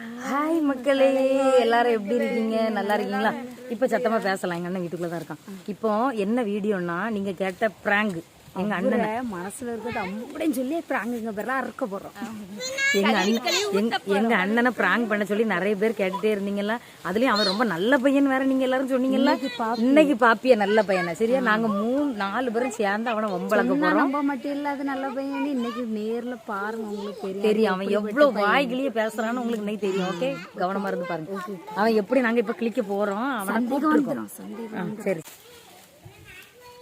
Hi மக்களே. எல்லாரும் எப்படி இருக்கீங்க? நல்லா இருக்கீங்களா? இப்போ சத்தமா பேசலாம். எங்க அண்ணன் வீட்டுக்குள்ளே தான் இருக்கான். இப்போ என்ன வீடியோன்னா நீங்க கேட்ட ப்ராங்கு எங்க அண்ணன். மனசுல இருக்கிறது அப்படின்னு சொல்லி பிராங்குங்க பேர்லாம் அறுக்க போறோம். எங்க அண்ணன் எங்க- எங்க அண்ணனை பிராங்க் பண்ண சொல்லி நிறைய பேர் கேட்டுட்டே இருந்தீங்கல்ல அதுலயும் அவன் ரொம்ப நல்ல பையன் வேற நீங்க எல்லாரும் சொன்னீங்கல்ல. இன்னைக்கு பாப்பிய. நல்ல பையனா சரியா? நாங்க மூணு நாலு பேரும் சேர்ந்து அவனை ஒம்பளக்க நான் போறோம். நம்ப மாட்டேன் இல்ல அது நல்ல பையன். இன்னைக்கு நேர்ல பாருங்க உங்களுக்கு தெரியும் தெரியும் அவன் எவ்வளவு வாய்கிலேயே பேசுறான்னு உங்களுக்கு இன்னைக்கு தெரியும் ஓகே கவனமா இருந்து பாருங்க. அவன் எப்படி நாங்க இப்ப கிளிக்க போறோம்? அவனை கூப்பிட்டுருக்கோம்.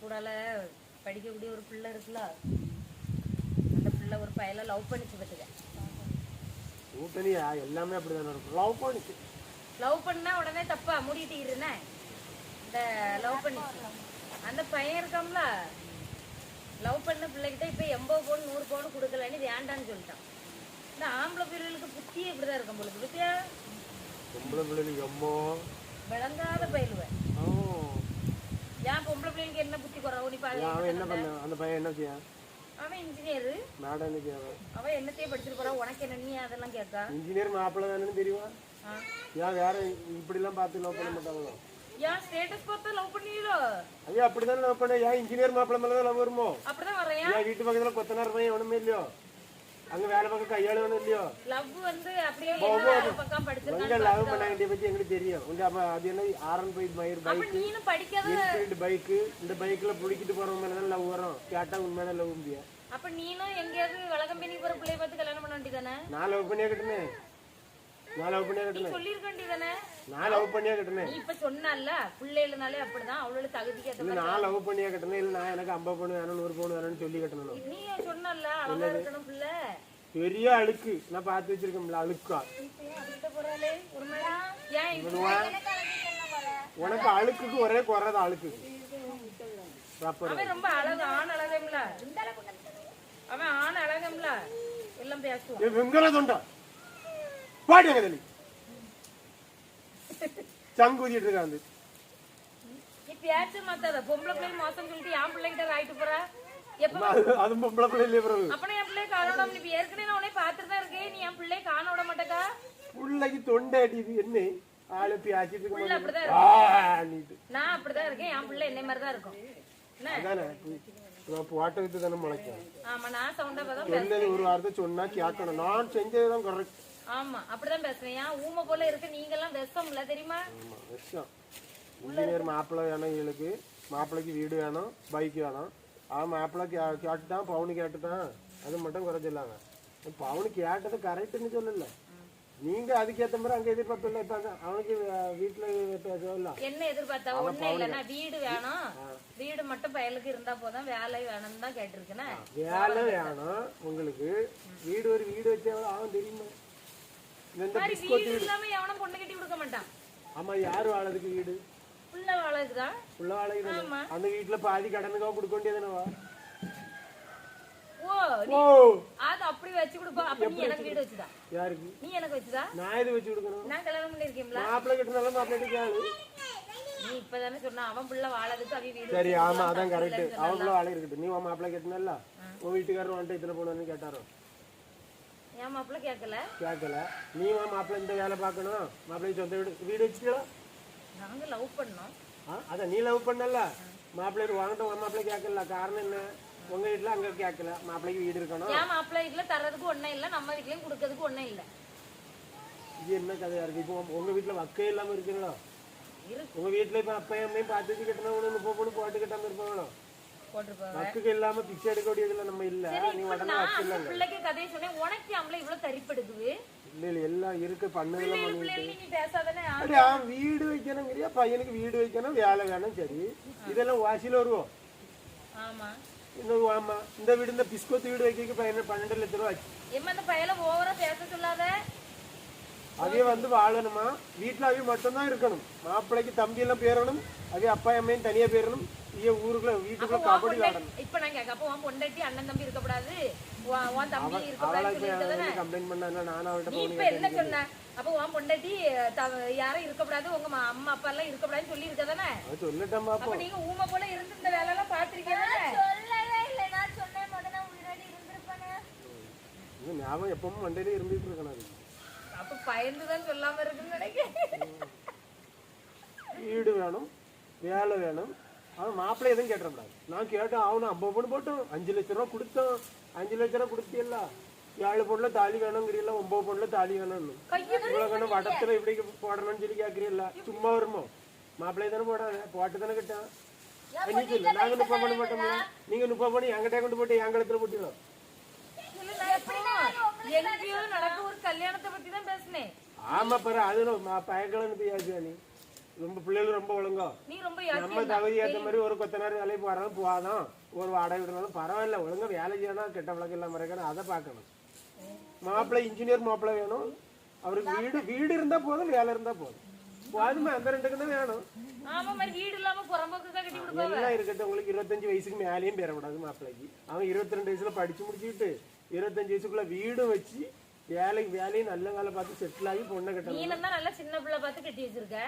கூடால படிக்கக்கூடிய ஒரு பிள்ளை இருக்குல்ல. அந்த பிள்ளை ஒரு பையல லவ் பண்ணிச்சு பார்த்துக்க. கூட்டணியா? எல்லாமே அப்படிதானே இருக்கும். லவ் பண்ணிச்சு. லவ் பண்ணா உடனே தப்பா மூடிட்டு இருந்தேன் இந்த லவ் பண்ணிச்சு. அந்த பையன் இருக்காம்ல லவ் பண்ண பிள்ளைகிட்ட இப்ப எண்பது பவுன் நூறு பவுன் கொடுக்கலன்னு வேண்டான்னு சொல்லிட்டான். இந்த ஆம்பளை பிள்ளைகளுக்கு புத்தியே இப்படிதான் இருக்கும் பொழுது. புத்தியா பொம்பளை பிள்ளைகளுக்கு அம்மோ விளங்காத பயிலுவேன் ஓ. ஏன் பொம்பளை பிள்ளைங்களுக்கு என்ன புத்தி குறவு நீ பாரு அவன் என்ன பண்ண? அந்த பையன் என்ன செய்ய அவன் இன்ஜினியர் மேடம் என்ன செய்ய அவன் என்னத்தையே படிச்சிட்டு போறான்? உனக்கு என்ன? நீ அதெல்லாம் கேட்கா இன்ஜினியர் மாப்பிள்ளை தானே தெரியுமா. ஏன் வேற இப்படிலாம் பார்த்து லவ் பண்ண மாட்டாங்களோ? ஏன் ஸ்டேட்டஸ் பார்த்து லவ் பண்ணீங்களோ? ஐயா அப்படிதானே லவ் பண்ண? ஏன் இன்ஜினியர் மாப்பிள்ளை மேலே தான் லவ் வருமோ? அப்படிதான் வீட்டு பக்கத்துல கொத்தனார் பையன் ஒண்ணுமே இல்லையோ? அங்க வேலை பக்கம் கையாளு ஒண்ணும் இல்லையோ? லவ் வந்து அப்படியே பக்கம் படிச்சிருக்கான் உங்க லவ் பண்ண வேண்டிய பத்தி எங்களுக்கு தெரியும். உங்க அப்ப அது என்ன ஆரன் பைக் மயிர் பைக் நீனும் படிக்காத என்ஃபீல்டு பைக்கு இந்த பைக்ல பிடிக்கிட்டு போறவங்க மேல தான் லவ் வரும். கேட்டா உண்மையான லவ் முடியும் அப்ப நீனும் எங்கேயாவது வழக்கம்பெனி போற பிள்ளைய பார்த்து கல்யாணம் பண்ண வேண்டியதானே நான் லவ் பண்ணியா கட்டுனே நான் லவ் பண்ணியா நீ கட்டுனே சொல்லியிருக்க வேண்டியதானே நான் லவ் பண்ணியா கட்டுனே நீ இப்ப சொன்னல பிள்ளைகள்னாலே அப்படிதான் அவளோட தகுதிக்கு ஏத்த இல்ல நான் லவ் பண்ணியா கட்டுனே இல்ல நான் எனக்கு ஐம்பது பவுன் வேணும் நூறு பவுன் வேணும்னு சொல்லி கட்டணும். மாதிரி. நீ சொன்னல அழகா இருக்கணும் பிள்ளை. பெரிய அழுக்கு. நான் பார்த்து வச்சிருக்கேன்ல அழுக்கா. உனக்கு அழுக்குக்கு ஒரே குறைத அழுக்கு. அவன் ரொம்ப அழகு ஆண் அழகம்ல. அவன் ஆண் அழகம்ல. எல்லாம் பேசுவான். வெங்கல தொண்டா. பாடி எங்க தள்ளி சங்கூதிட்டு இருக்காந்து நீ பேச்சு மாத்தாத. பொம்பளை பிள்ளை மோசம் சொல்லிட்டு என் பிள்ளைகிட்ட ஆயிட்டு போற? அது- பொம்பளை பிள்ளை இல்லையே பிறகு அப்ப என் பிள்ளைய காண விடாம இப்ப ஏற்கனவே நான் உன்னை பாத்துட்டு தான் இருக்கேன். நீ என் பிள்ளைய காண விட மாட்டேக்கா? பிள்ளைக்கு தொண்டை அடிக்குது என்ன? ஆளு பியாச்சிட்டு புள்ள நீட்டு. நான் அப்படிதான் இருக்கேன். என் பிள்ளை என்னை மாதிரி தான் இருக்கும் போட்ட வித்து தானே முளைக்கும் ஆமா நான் சவுண்டா ஒரு வார்த்தை சொன்னா கேட்கணும். நான் செஞ்சதுதான் கரெக்ட் ஆமா அப்படிதான் பேசுவேன் ஏன் ஊமை போல இருக்க? நீங்க எல்லாம் விஷம்ல தெரியுமா? ஆமா விஷயம் இன்ஜினியர் மாப்பிள்ளை வேணும் இவளுக்கு. மாப்பிள்ளைக்கு வீடு வேணும் பைக் வேணும். அவன் மாப்பிள்ளை கே கேட்டுட்டான் பவுனு கேட்டுட்டான். அது மட்டும் குறைச்சிடலாங்க பவுனு கேட்டது கரெக்டுன்னு சொல்லல. நீங்க அதுக்கேத்த மாதிரி அங்க எதிர்பார்ப்பில்ல இப்ப அங்க அவனுக்கு வீட்டுல பேசல என்ன எதிர்பார்த்தா? ஒண்ணு இல்லைன்னா வீடு வேணும். வீடு மட்டும் பயலுக்கு இருந்தா போதும் வேலை வேணும்னு தான் கேட்டிருக்கேன். வேலை வேணும் உங்களுக்கு. வீடு ஒரு வீடு வச்சா அவன் தெரியுமா? இந்த பிஸ்கோட் இல்லாம எவனும் பொண்ணு கட்டி கொடுக்க மாட்டான். ஆமா யாரு வாழறதுக்கு வீடு? புள்ள வாழகை தானே ஆமா. அந்த வீட்டுல பாதி கடனுக்காக கொடுக்க வேண்டியதுனவா ஓ ஓ. அது அப்படி வச்சு கொடுப்பா. அப்ப நீ எனக்கு வீடு வச்சுதா? யாருக்கு? நீ எனக்கு வச்சுதா? நான் எது வச்சு கொடுக்கணும்? நான் கல்யாணம் பண்ணிருக்கேன்ல மாப்பிள்ளை கிட்டனால மாப்பிள்ளை கேளு நீ இப்பதானே சொன்ன அவன் புள்ள வாழறதுக்கு அவன் வீடு சரி ஆமா அதான் கரெக்ட் அவங்களும் வாழை இருக்கட்டும் நீ உன் மாப்பிள்ளை கேட்டனல்ல? உன் வீட்டுக்காரர் வந்துட்டு இத்தனை போனு கேட்டாரோ? என் மாப்பிள்ள கேட்கல கேட்கல நீ மாப்பிள்ளை இந்த வேலை பார்க்கணும். மாப்பிள்ளை சொந்த வீடு வீடு வச்சுக்கலாம் நாங்க லவ் பண்ணோம். அதான் நீ லவ் பண்ணல. மாப்பிள்ளை வாங்கிட்டு உன் மாப்பிள்ளை கேட்கல காரணம் என்ன? உங்க வீட்டுல அங்க கேட்கல மாப்பிள்ளைக்கு வீடு இருக்கணும். என் மாப்பிள்ள வீட்டுல தர்றதுக்கு ஒண்ணும் இல்ல நம்ம வீட்லயும் கொடுக்கறதுக்கு ஒண்ணும் இல்ல. இது என்ன கதையா இருக்கு? இப்போ உங்க வீட்டுல வக்கே இல்லாம இருக்குங்களா இருக்கு. உங்க வீட்டுல இப்ப அப்பையும் அம்மையும் பார்த்து கட்டினா ஒண்ணு போட்டு கட்டாம இருப்பாங்களோ? போட்டிருப்பாங்க. இல்லாம பிச்சை எடுக்க வேண்டியதுல நம்ம இல்ல. நீ உடனே அந்த பிள்ளைக்கு கதையை சொன்னேன். உனக்கு அவளை இவ்வளவு தரிப்படுக்குது இல்ல இல்ல எல்லாம் இருக்கு. பண்ணதெல்லாம் பிள்ளைகள் பண்ணி பிள்ளைகள் நீ பேசாதானே வீடு வைக்கணுங்கிறியா? பையனுக்கு வீடு வைக்கணும் வேலை வேணும் சரி. இதெல்லாம் வாசியில் வருவோம். ஆமா. இன்னும் ஆமா. இந்த வீடு இந்த பிஸ்கோத்து வீடு வைக்க பையன் பன்னெண்டு லட்ச ரூபா ஆச்சு. எம்மா இந்த பையல ஓவரா பேச சொல்லாத? அவைய வந்து வாழணுமா? வீட்டுல அவைய மட்டும்தான் இருக்கணும். மாப்பிள்ளைக்கு தம்பி எல்லாம் பேரணும். அவைய அப்பா அம்மையும் தனியா பேரணும். இங்க ஊருக்குள்ள வீட்டுக்குள்ள கபடி இப்ப நான் கேட்க அப்ப உன் பொண்டாட்டி அண்ணன் தம்பி இருக்கக்கூடாது. உன் உன் தம்பி அவளுக்கு சொல்லியிருக்கதானே கம்ப்ளைண்ட் பண்ணா நானும் அவள்கிட்ட நீ போன் இப்ப என்ன சொன்ன? அப்ப உன் பொண்டாட்டி யாரும் இருக்கக்கூடாது உங்க அம்மா அப்பா எல்லாம் இருக்கக்கூடாதுன்னு சொல்லி இருக்கதானே அவன் சொல்லிட்டேன் அப்ப. நீங்க ஊமை போல இருந்து இந்த வேலை எல்லாம் பாத்திருக்கீங்க சொல்லவே இல்லை. நான் சொன்னேன் முதல்ல உயிரோடு இருந்திருப்பேனே. இது ஞாபகம் எப்பவும் மண்டையில இருந்துட்டு இருக்கணும் அப்ப பயந்துதான் சொல்லாம இருக்குன்னு நினைக்கிறேன். வீடு வேணும் வேலை வேணும் அவன் மாப்பிள்ளை எதுவும் கேட்டுறக்கூடாது. நான் கேட்டேன் அவனு ஐம்பது பொண்ணு போட்டோம். அஞ்சு லட்ச ரூபா கொடுத்தோம். அஞ்சு லட்ச ரூபா கொடுத்தியல்ல ஏழு பொண்ணுல தாலி வேணுங்கிறீல்ல ஒன்பது பொண்ணுல தாலி வேணும்னு. இவ்வளவு கண்ணு வடத்துல இப்படி போடணும்னு சொல்லி கேக்குறீல்ல. சும்மா வருமோ? மாப்பிள்ளை தானே போடாது. போட்டு தானே கிட்டான் நாங்க முப்பது பண்ண மாட்டோம்ல நீங்க முப்பது பண்ணி எங்கிட்ட கொண்டு போட்டு எங்க இடத்துல போட்டிடலாம் எங்கேயோ நடக்க ஒரு கல்யாணத்தை பத்தி தான் பேசினேன். ஆமா பாரு அது பயக்கலன்னு பேசியா நீ. ரொம்ப பிள்ளைகள் ரொம்ப ஒழுங்கோ. நம்ம தகுதி ஏத்த மாதிரி ஒரு கொத்தனார் வேலைக்கு போறாலும் போகாதான் ஒரு வாடகை விடுறாலும் பரவாயில்ல ஒழுங்கா வேலை செய்யணும் கெட்ட வழக்கம் இல்லாம இருக்கணும் அதை பார்க்கணும். மாப்பிள்ளை இன்ஜினியர் மாப்பிள்ளை வேணும். அவருக்கு வீடு வீடு இருந்தா போதும் வேலை இருந்தா போதும். போதுமே அந்த ரெண்டுக்கு தான் வேணும். எல்லாம் இருக்கட்டும் உங்களுக்கு இருபத்தஞ்சு வயசுக்கு மேலேயும் பெறக்கூடாது மாப்பிள்ளைக்கு. அவன் இருபத்தி ரெண்டு வயசுல படிச்சு முடிச்சுட்டு இருபத்தஞ்சு வயசுக்குள்ள வீடும் வச்சு வேலைக்கு வேலையும் நல்ல வேலை பார்த்து செட்டில் ஆகி பொண்ணை கட்டணும். நல்லா சின்ன பிள்ளை பார்த்து கட்டி வச்சிருக்க.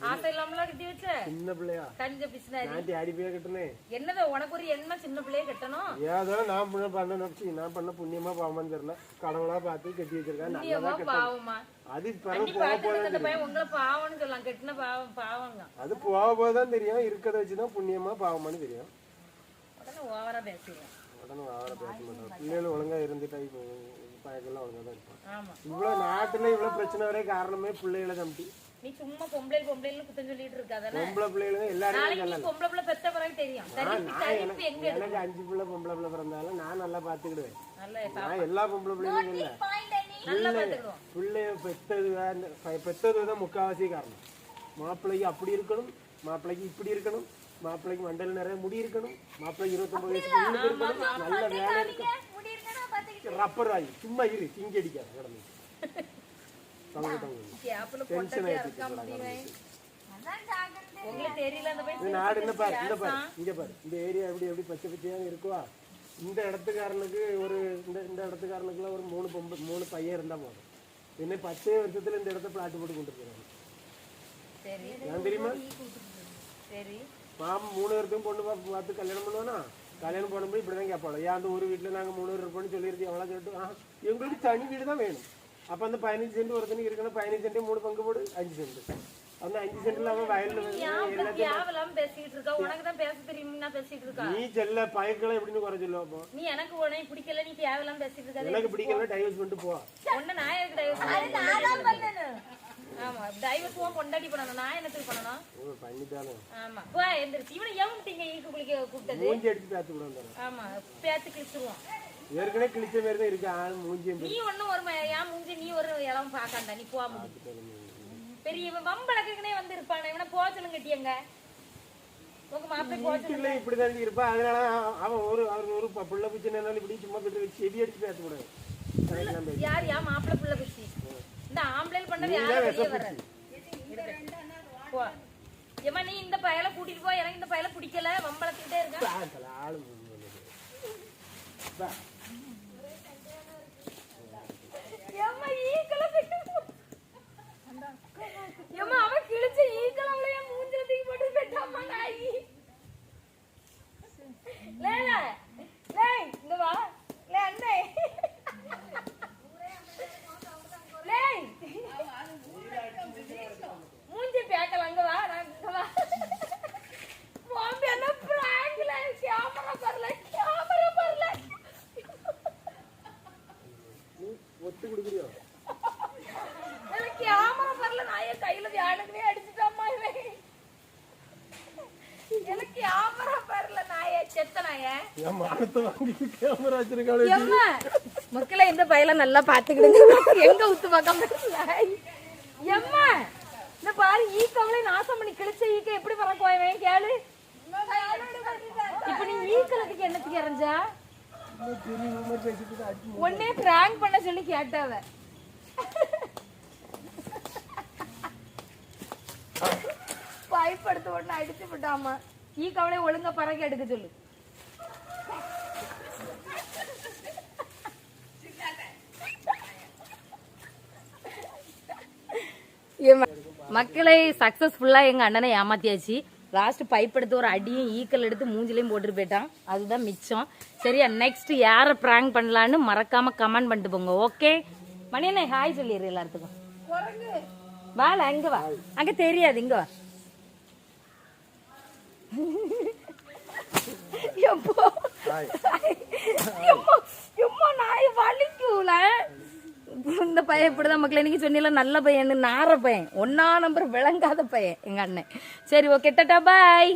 சின்ன பிள்ளையா? கஞ்ச பிசினாரி நான் தேடி போய் கட்டுனேன் என்னது உனக்கு ஒரு எண்ணமா சின்ன பிள்ளையே கட்டணும்? ஏதோ நான் பண்ண பண்ண நினைச்சு நான் பண்ண புண்ணியமா பாவமான்னு தெரியல. கடவுளா பார்த்து கட்டி வச்சிருக்கேன் நல்லதா புண்ணியமா கட்டணும். பாவமா? அது பிறகு அன்னி போக பார்த்து போதான் அந்த பையன் உங்களை பாவம்னு சொல்லலாம் கெட்டின பாவம் பாவங்க. அது போக போதான் தெரியும். இருக்கிறத வச்சுதான் புண்ணியமா பாவமான்னு தெரியும். உடனே ஓவரா பேசுறேன் உடனே அவரை பேச மாட்டோம். பிள்ளைகள் ஒழுங்கா இருந்துட்டா இப்போ பழக்கெல்லாம் ஒழுங்கா தான் இருப்பான் இவ்வளவு நாட்டுல இவ்வளவு பிரச்சனை வர காரணமே பிள்ளைகளை தம்பி. நீ சும்மா பொம்பளை பொம்பளைன்னு குத்தம் சொல்லிட்டு இருக்காதானே பொம்பளை பிள்ளைகளுங்க எல்லாரும் நாளைக்கு நீ பொம்பளை பிள்ளை பெத்த பிறகு தெரியும். தரிப்பு தரிப்பு எங்க எனக்கு அஞ்சு பிள்ளை பொம்பளை பிள்ளை பிறந்தாலும் நான் நல்லா பாத்துக்கிடுவேன் நல்ல நான் எல்லா பொம்பளை பிள்ளைகளும் இல்லை. நல்லா பாத்துக்கிடுவோம் பிள்ளைய பெத்தது பெத்தது தான் முக்காவாசி காரணம். மாப்பிள்ளைக்கு அப்படி இருக்கணும் மாப்பிள்ளைக்கு இப்படி இருக்கணும் மாப்பிள்ளைக்கு மண்டல நிறைய முடி இருக்கணும் மாப்பிள்ளைக்கு இருபத்தொன்பது வயசு பொண்ணுக்கு இருக்கணும் நல்ல வேலை இருக்கணும். ரப்பர் ஆகி சும்மா இரு திங்கி அடிக்காது நாடு என்ன பாரு இந்த பாரு இங்க பாரு. இந்த ஏரியா எப்படி எப்படி பச்சை பச்சையாக இருக்குவா? இந்த இடத்துக்காரனுக்கு ஒரு இந்த இந்த இடத்துக்காரனுக்குலாம் ஒரு மூணு பொம்பை மூணு பையன் இருந்தா போதும். என்ன பத்தே வருஷத்துல இந்த இடத்த பிளாட் போட்டு கொண்டு போயிருக்காங்க சரி. ஏன் தெரியுமா? சரி. மாமன் மூணு பேருக்கும் பொண்ணு பார்த்து கல்யாணம் பண்ணுவானா? கல்யாணம் பண்ணும்போது இப்படி தான் கேட்பாள்? ஏன் அந்த ஒரு வீட்டில் நாங்கள் மூணு பேர் இருப்போம்னு சொல்லியிருக்கு எவ்வளோ சொல்லிட்டு ஆ எங்களுக்கு தனி வீடு தான் வேணும். அப்போ அந்த பதினஞ்சு சென்ட் ஒருத்தனுக்கு இருக்கணும் பதினஞ்சு சென்ட் மூணு பங்கு போடு அஞ்சு சென்ட். அந்த அஞ்சு சென்ட்ல அவன் வயலில் ஏன் தேவையில்லாம பேசிக்கிட்டு இருக்கா? உனக்கு தான் பேச தெரியும் நான் பேசிட்டு இருக்கா? நீ செல்ல பயக்களை எப்படின்னு குறை சொல்லுவா அப்போ. நீ எனக்கு உடனே பிடிக்கல நீ தேவையில்லாம பேசிட்டு இருக்காது. எனக்கு பிடிக்கல டைவர்ஸ் பண்ணிட்டு போ. ஒண்ணு நான் எதுக்கு டைவர்ஸ் அதான் பண்ணணும்? ஆமா டைவர்ஸ் உன் பொண்டாட்டி பண்ணணும். நான் என்னத்துக்கு பண்ணணும்? ஓ, பண்ணிட்டானே. ஆமா. போ எந்திரிச்சு. இவனை எவன்ட்டீங்க ஈக்கு குளிக்க கூப்பிட்டது? மூஞ்சி அடிச்சு பேத்து கூட வந்தாரு ஆமா பேத்து கிழிச்சிருவோம் ஏற்கனவே கிழிச்ச மாதிரி தான் இருக்கு. ஆள் மூஞ்சி நீ ஒண்ணும் ஒரு என் மூஞ்சி நீ ஒரு இளம் பாக்காண்டா நீ போக முடியும் பெரிய வம்பளக்குனே வந்து இருப்பானே இவனை போக சொல்லுங்க கட்டியங்க உங்க மாப்பிள்ளை போக சொல்லுங்க. இருப்பா. அதனால அவன் ஒரு அவர் ஒரு புள்ள இப்படி சும்மா போட்டு செடி அடிச்சு பேச கூடாது. யார் யா மாப்பிள்ளை புள்ள இந்த ஆம்பளைல் பண்ணது யாரும் வெளியே வர்றது? போ. ஏமா நீ இந்த பயலை கூட்டிட்டு போ. எனக்கு இந்த பயலை பிடிக்கல. வம்பளத்துக்கிட்டே இருக்க. பாக்கல, ஆளு வந்து. பா. ஏம்மா ஈக்கள ஏம்மா அவன் கிழிச்ச ஈக்கள அவளை என் மூஞ்சில தூக்கி போட்டு போயிட்டாம்மா நாயி லேல லேய் இங்க வா லே அண்ணே லேய் மூஞ்சி பேக்கல அங்க வா நான் இங்க வா மாம்பி என்ன பிராங்க்ல கேமரா பரல கேமரா பரல நீ ஒத்து கொடுக்குறியோ எனக்கு கேமரா பரல நான் வியாழனே அடிச்சுட்டாமா இவன். எனக்கு கேமரா பரல நாயே செத்த நாயே. என் மானத்தை வாங்கி கேமரா வச்சிருக்காளே எம்மா மக்களை இந்த பையல நல்லா பாத்துக்கிடுங்க எங்க உத்து பார்க்காம எம்மா இந்த பாரு ஈக்கவளை நாசம் பண்ணி கிழிச்ச ஈக்க எப்படி பறக்குவாயவன் கேளு. இப்ப நீ ஈக்களத்துக்கு என்னத்துக்கு இறஞ்சா உடனே பிராங்க் பண்ண சொல்லி கேட்டாவ. பயப்படுத்த உடனே அடிச்சு விட்டாமா? ஈ கவலை ஒழுங்கா பறக்க எடுக்க சொல்லு. மக்களை சக்சஸ்ஃபுல்லா எங்க அண்ணனை ஏமாத்தியாச்சு. லாஸ்ட் பைப் எடுத்து ஒரு அடியும் ஈக்கல் எடுத்து மூஞ்சிலையும் போட்டுட்டு போயிட்டான். அதுதான் மிச்சம். சரியா நெக்ஸ்ட் யாரை ப்ராங்க் பண்ணலான்னு மறக்காம கமெண்ட் பண்ணிட்டு போங்க ஓகே மணியண்ணே ஹாய் சொல்லிடுற எல்லாத்துக்கும். வால அங்க வா. அங்க தெரியாது இங்க வா. எப்போ எம்மா, எம்மா, நாய் வலிக்கும்ல. இந்த பையன் இப்படிதான் மக்கள் இன்னைக்கு சொன்னீங்களா நல்ல பையன் நார பையன். ஒன்னா நம்பர் விளங்காத பையன் எங்க அண்ணன். சரி ஓகே டட்டா பாய்